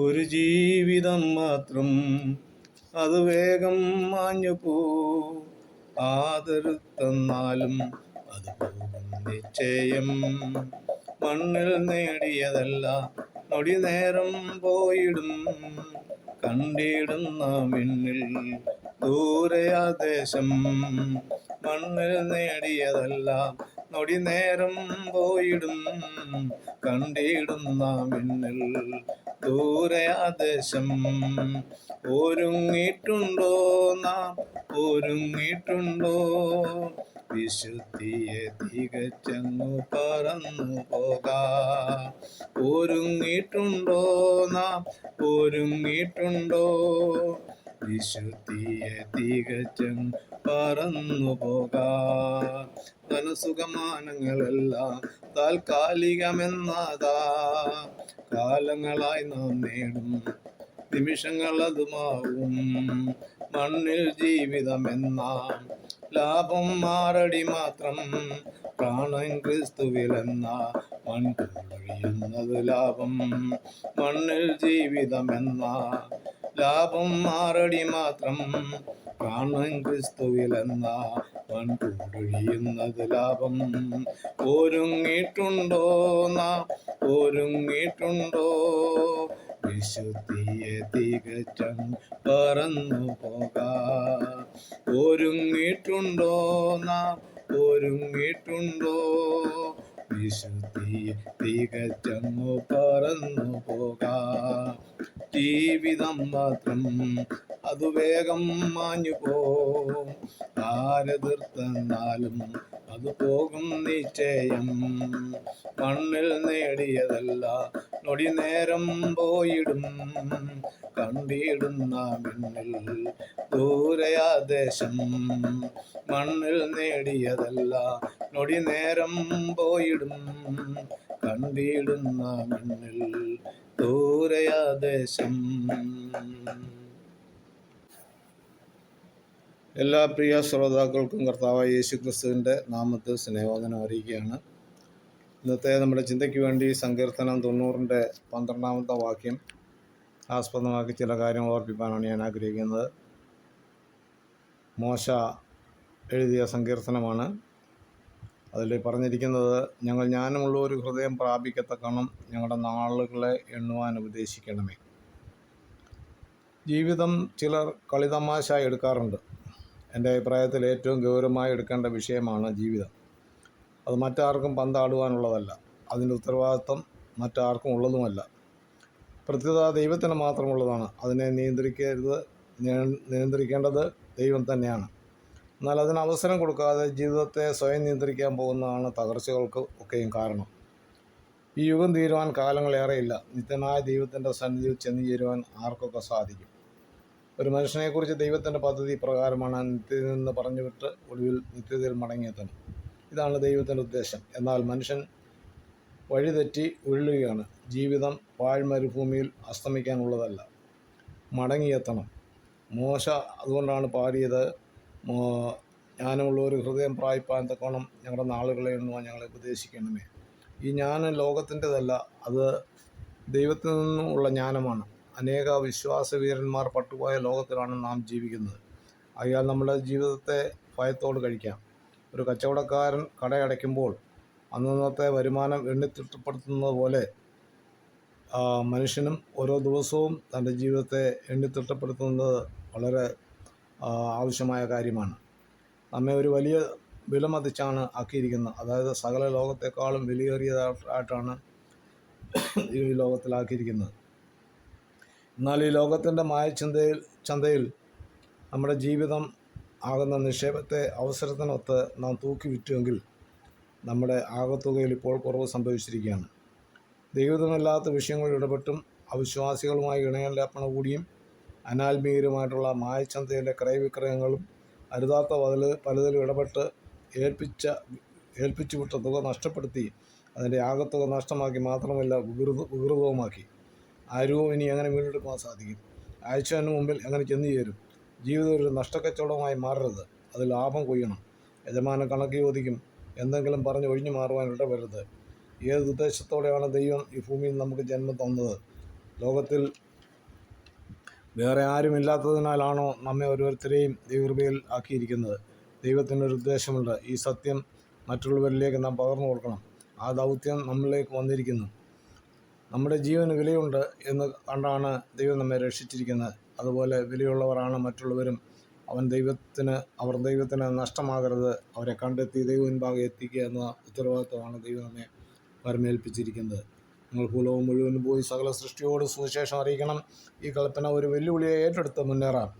ഒരു ജീവിതം മാത്രം അത് വേഗം മാഞ്ഞു പോ. ആദരുത്തന്നാലും അത് പോകും നിശ്ചയം. മണ്ണിൽ നേടിയതല്ല നൊടി നേരം പോയിടും. കണ്ടിടുന്ന മിന്നിൽ ദൂരയാദേശം മണ്ണിൽ നേടിയതല്ല നൊടി നേരം പോയിടും. കണ്ടിടുന്ന മിന്നൽ ദൂരയാ ദേശം ഒരുങ്ങിയിട്ടുണ്ടോ നാം? ഒരുങ്ങിയിട്ടുണ്ടോ? വിശുദ്ധിയെ തികച്ചങ്ങു പറന്നു പോകാം ഒരുങ്ങിയിട്ടുണ്ടോ നാം? ഒരുങ്ങിയിട്ടുണ്ടോ? വിശുദ്ധിയെ തികച്ചും പറന്നു പോകാം ധനസുഖമാനങ്ങളെല്ലാം താൽക്കാലികമെന്നതാ. കാലങ്ങളായി നാം നേടും നിമിഷങ്ങൾ അതുമാവും മണ്ണിൽ ജീവിതമെന്ന. ലാഭം മാറടി മാത്രം പ്രാണൻ ക്രിസ്തുവിലെന്ന മൺകൊഴിയുന്നത് ലാഭം. മണ്ണിൽ ജീവിതമെന്ന. ലാഭം മാറടി മാത്രം കാണും ക്രിസ്തുവിലെന്ന മൺകൊഴിയുന്നത് ലാഭം. ഒരുങ്ങിയിട്ടുണ്ടോ നാം? ഒരുങ്ങിയിട്ടുണ്ടോ? വിശുദ്ധിയെ തികച്ചം പറന്നു പോകാം. ഒരുങ്ങിയിട്ടുണ്ടോ നാം? ഒരുങ്ങിയിട്ടുണ്ടോ? വിശുദ്ധിയെ തികച്ചങ്ങു പറന്നു പോകാം. ജീവിതം മാത്രം. അത് വേഗം മാഞ്ഞു പോർത്തന്നാലും അത് പോകും നിശ്ചയം. മണ്ണിൽ നേടിയതല്ല നൊടി നേരം പോയിടും കണ്ടിടുന്ന മണ്ണിൽ ദൂരയാദേശം. മണ്ണിൽ നേടിയതല്ല നൊടി നേരം പോയിടും. കണ്ടിടുന്ന മിന്നിൽ ദൂരയാദേശം. എല്ലാ പ്രിയ ശ്രോതാക്കൾക്കും കർത്താവായ യേശു ക്രിസ്തുവിന്റെ നാമത്തിൽ സ്നേഹോദനം അറിയിക്കുകയാണ്. ഇന്നത്തെ നമ്മുടെ ചിന്തയ്ക്ക് വേണ്ടി സങ്കീർത്തനം തൊണ്ണൂറിന്റെ പന്ത്രണ്ടാമത്തെ വാക്യം ആസ്പദമാക്കി ചില കാര്യങ്ങൾ ഓർപ്പിക്കാനാണ് ഞാൻ ആഗ്രഹിക്കുന്നത്. മോശ എഴുതിയ സങ്കീർത്തനമാണ്. അതിൽ പറഞ്ഞിരിക്കുന്നത് ഞങ്ങൾ ജ്ഞാനമുള്ള ഒരു ഹൃദയം പ്രാപിക്കത്തക്കണം ഞങ്ങളുടെ നാളുകളെ എണ്ണുവാൻ ഉപദേശിക്കണമേ. ജീവിതം ചിലർ കളിതമാശായി എടുക്കാറുണ്ട്. എന്റെ അഭിപ്രായത്തിൽ ഏറ്റവും ഗൗരവമായി എടുക്കേണ്ട വിഷയമാണ് ജീവിതം. അത് മറ്റാർക്കും പന്താടുവാനുള്ളതല്ല. അതിന്റെ ഉത്തരവാദിത്വം മറ്റാർക്കും ഉള്ളതുമല്ല. പ്രത്യേകത ദൈവത്തിന് മാത്രമുള്ളതാണ്. അതിനെ നിയന്ത്രിക്കരുത് നിയന്ത്രിക്കേണ്ടത് ദൈവം തന്നെയാണ്. എന്നാൽ അതിന് അവസരം കൊടുക്കാതെ ജീവിതത്തെ സ്വയം നിയന്ത്രിക്കാൻ പോകുന്നതാണ് തകർച്ചകൾക്ക് ഒക്കെയും കാരണം. ഈ യുഗം തീരുവാൻ കാലങ്ങളേറെയില്ല. നിത്യനായ ദൈവത്തിന്റെ സന്നിധിയിൽ ചെന്നു ചേരുവാൻ ആർക്കൊക്കെ സാധിക്കും? ഒരു മനുഷ്യനെക്കുറിച്ച് ദൈവത്തിന്റെ പദ്ധതി പ്രകാരമാണ് നിത്യതയിൽ നിന്ന് പറഞ്ഞു വിട്ട് ഒടുവിൽ നിത്യതയിൽ മടങ്ങിയെത്തണം ഇതാണ് ദൈവത്തിന്റെ ഉദ്ദേശം. എന്നാൽ മനുഷ്യൻ വഴിതെറ്റി ഉരുളുകയാണ്. ജീവിതം പാഴ്മരുഭൂമിയിൽ അസ്തമിക്കാനുള്ളതല്ല മടങ്ങിയെത്തണം. മോശ അതുകൊണ്ടാണ് പാടിയത് ജ്ഞാനമുള്ള ഒരു ഹൃദയം പ്രായപ്പാൻ തക്കോണം ഞങ്ങളുടെ നാളുകളെ എണ്ണുവാൻ ഞങ്ങളെ ഉപദേശിക്കണമേ. ഈ ജ്ഞാനം ലോകത്തിന്റെതല്ല അത് ദൈവത്തിൽ നിന്നുള്ള ജ്ഞാനമാണ്. അനേക വിശ്വാസവീരന്മാർ പട്ടുപോയ ലോകത്തിലാണ് നാം ജീവിക്കുന്നത്. അയാൾ നമ്മുടെ ജീവിതത്തെ ഭയത്തോട് കഴിക്കാം. ഒരു കച്ചവടക്കാരൻ കടയടയ്ക്കുമ്പോൾ അന്നന്നത്തെ വരുമാനം എണ്ണിത്തിട്ടപ്പെടുത്തുന്നത് പോലെ മനുഷ്യനും ഓരോ ദിവസവും തന്റെ ജീവിതത്തെ എണ്ണിത്തിട്ടപ്പെടുത്തുന്നത് വളരെ ആവശ്യമായ കാര്യമാണ്. നമ്മെ ഒരു വലിയ വിലമതിച്ചാണ് ആക്കിയിരിക്കുന്നത്. അതായത് സകല ലോകത്തെക്കാളും വിലയേറിയതായിട്ടാണ് ഈ ലോകത്തിലാക്കിയിരിക്കുന്നത്. എന്നാൽ ഈ ലോകത്തിന്റെ മായചന്തയിൽ ചന്തയിൽ നമ്മുടെ ജീവിതം ആകുന്ന നിക്ഷേപത്തെ അവസരത്തിനൊത്ത് നാം തൂക്കി വിറ്റുവെങ്കിൽ നമ്മുടെ ആകത്തുകയിൽ ഇപ്പോൾ കുറവ് സംഭവിച്ചിരിക്കുകയാണ്. ദൈവത്തിനല്ലാത്ത വിഷയങ്ങളിൽ ഇടപെട്ടും അവിശ്വാസികളുമായി ഇണയല്ലാപ്പണ കൂടിയും അനാത്മീയരുമായിട്ടുള്ള മായച്ചന്തയിലെ ക്രയവിക്രയങ്ങളും അരുതാത്ത പതിൽ പലതിലും ഇടപെട്ട് ഏൽപ്പിച്ച ഏൽപ്പിച്ചു വിട്ട തുക നഷ്ടപ്പെടുത്തി. അതിന്റെ ആകത്തുക നഷ്ടമാക്കി മാത്രമല്ല വികൃത വികൃതവുമാക്കി. ആരും ഇനി എങ്ങനെ വീണ്ടെടുക്കുവാൻ സാധിക്കും അയച്ചതിന് മുമ്പിൽ എങ്ങനെ ചെന്നു ചേരും. ജീവിതം ഒരു നഷ്ടക്കച്ചവടമായി മാറരുത്. അത് ലാഭം കൊയ്യണം. യജമാനം കണക്ക് ചോദിക്കും. എന്തെങ്കിലും പറഞ്ഞ് ഒഴിഞ്ഞു മാറുവാൻ ഇടവരുത് ഏത് ഉദ്ദേശത്തോടെയാണ് ദൈവം ഈ ഭൂമിയിൽ നമുക്ക് ജന്മം തന്നത്? ലോകത്തിൽ വേറെ ആരുമില്ലാത്തതിനാലാണോ നമ്മെ ഓരോരുത്തരെയും ദൈവകൃപയിൽ ആക്കിയിരിക്കുന്നത്. ദൈവത്തിനൊരു ഉദ്ദേശമുണ്ട്. ഈ സത്യം മറ്റുള്ളവരിലേക്ക് നാം പകർന്നു കൊടുക്കണം. ആ ദൗത്യം നമ്മളിലേക്ക് വന്നിരിക്കുന്നു. നമ്മുടെ ജീവന് വിലയുണ്ട് എന്ന് കണ്ടാണ് ദൈവം നമ്മെ രക്ഷിച്ചിരിക്കുന്നത്. അതുപോലെ വിലയുള്ളവരാണ് മറ്റുള്ളവരും. അവൻ ദൈവത്തിന് അവർ ദൈവത്തിന് നഷ്ടമാകരുത്. അവരെ കണ്ടെത്തി ദൈവം മുൻപാകെ എത്തിക്കുക എന്ന ഉത്തരവാദിത്വമാണ് ദൈവം നമ്മെ പരമേൽപ്പിച്ചിരിക്കുന്നത് നിങ്ങൾ ഭൂലോകം മുഴുവൻ പോയി സകല സൃഷ്ടിയോട് സുവിശേഷം അറിയിക്കണം. ഈ കൽപ്പന ഒരു വെല്ലുവിളിയെ ഏറ്റെടുത്ത് മുന്നേറാം.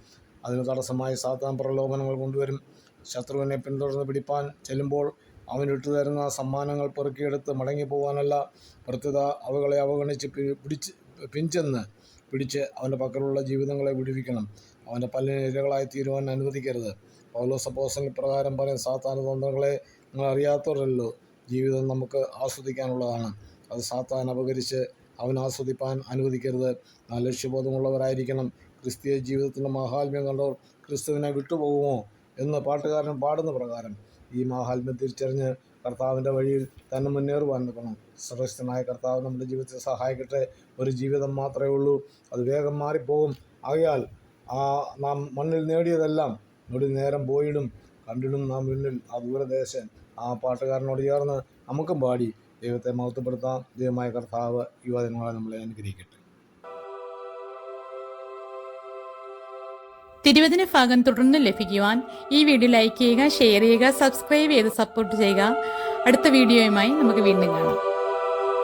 അതിന് തടസ്സമായി സാത്താൻ പ്രലോഭനങ്ങൾ കൊണ്ടുവരും. ശത്രുവിനെ പിന്തുടർന്ന് പിടിപ്പാൻ ചെല്ലുമ്പോൾ അവൻ ഇട്ടുതരുന്ന സമ്മാനങ്ങൾ പെറുക്കിയെടുത്ത് മടങ്ങിപ്പോകാനല്ല പ്രത്യുത അവകളെ അവഗണിച്ച് പിടിച്ച് പിഞ്ചെന്ന് പിടിച്ച് അവന്റെ പക്കലുള്ള ജീവിതങ്ങളെ വിടുവിക്കണം. അവന്റെ പല്ലിന് ഇരകളായി തീരുവാൻ അനുവദിക്കരുത്. പൗലോസ് അപ്പോസ്തലൻ പ്രകാരം പറയും സാത്താന തന്ത്രങ്ങളെ നിങ്ങൾ അറിയാത്തവരല്ലോ. ജീവിതം നമുക്ക് ആസ്വദിക്കാനുള്ളതാണ്. അത് സാത്താൻ അപകരിച്ച് അവൻ ആസ്വദിപ്പാൻ അനുവദിക്കരുത്. ലക്ഷ്യബോധമുള്ളവരായിരിക്കണം. ക്രിസ്തീയ ജീവിതത്തിന്റെ മഹാത്മ്യം കണ്ടവർ ക്രിസ്തുവിനെ വിട്ടുപോകുമോ എന്ന് പാട്ടുകാരൻ പാടുന്ന പ്രകാരം ഈ മഹാത്മ്യം തിരിച്ചറിഞ്ഞ് കർത്താവിന്റെ വഴിയിൽ തന്നെ മുന്നേറുവാൻ നിൽക്കണം. ശ്രേഷ്ഠനായ കർത്താവ് നമ്മുടെ ജീവിതത്തെ സഹായിക്കട്ടെ. ഒരു ജീവിതം മാത്രമേ ഉള്ളൂ. അത് വേഗം മാറിപ്പോകും. ആകയാൽ ആ നാം മണ്ണിൽ നേടിയതെല്ലാം ഒരു നേരം പോയിടും. കണ്ടിടും നാം മുന്നിൽ ആ ദൂരദേശൻ. ആ പാട്ടുകാരനോട് ചേർന്ന് നമുക്കും പാടി. ദൈവത്തെ മഹത്വപ്പെടുത്താം ദൈവമായ കർത്താവ് യുവജനങ്ങളെ നമ്മളെ അനുഗ്രഹിക്കട്ടെ. തിരുവതിന് ഭാഗം തുടർന്ന് ലഭിക്കുവാൻ ഈ വീഡിയോ ലൈക്ക് ചെയ്യുക ഷെയർ ചെയ്യുക സബ്സ്ക്രൈബ് ചെയ്ത് സപ്പോർട്ട് ചെയ്യുക. അടുത്ത വീഡിയോയുമായി നമുക്ക് വീണ്ടും കാണാം.